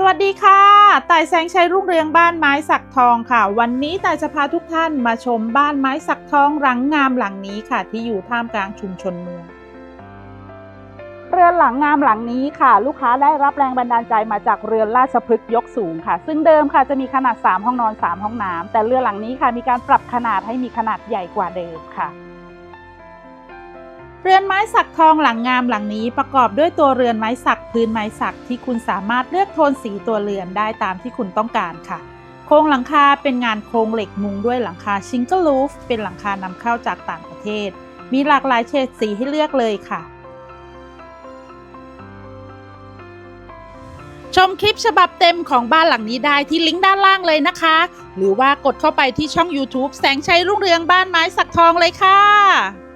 สวัสดีค่ะต่ายแสงชัยรุ่งเรืองบ้านไม้สักทองค่ะ วันนี้ต่ายจะพาทุกท่านมาชมบ้านไม้สักทองหลังงามหลังนี้ค่ะ ที่อยู่ท่ามกลางชุมชนเมือง เรือนหลังงามหลังนี้ค่ะ ลูกค้าได้รับแรงบันดาลใจมาจากเรือนราชพฤกษ์ยกสูงค่ะ ซึ่งเดิมค่ะจะมีขนาด 3 ห้องนอน 3 ห้องน้ำแต่เรือนหลังนี้ค่ะมีการปรับขนาดให้มีขนาดใหญ่กว่าเดิมค่ะ เรือนไม้สักทองหลังงามหลังนี้ประกอบด้วยตัวเรือนไม้สักพื้นไม้สักที่คุณสามารถเลือกโทนสีตัวเรือนได้ตามที่คุณต้องการค่ะ โครงหลังคาเป็นงานโครงเหล็กมุงด้วยหลังคาชิงเกิลลูฟเป็นหลังคานำเข้าจากต่างประเทศ มีหลากหลายเฉดสีให้เลือกเลยค่ะ ชมคลิปฉบับเต็มของบ้านหลังนี้ได้ที่ลิงก์ด้านล่างเลยนะคะ หรือว่ากดเข้าไปที่ช่อง YouTube แสงชัยรุ่งเรืองบ้านไม้สักทองเลยค่ะ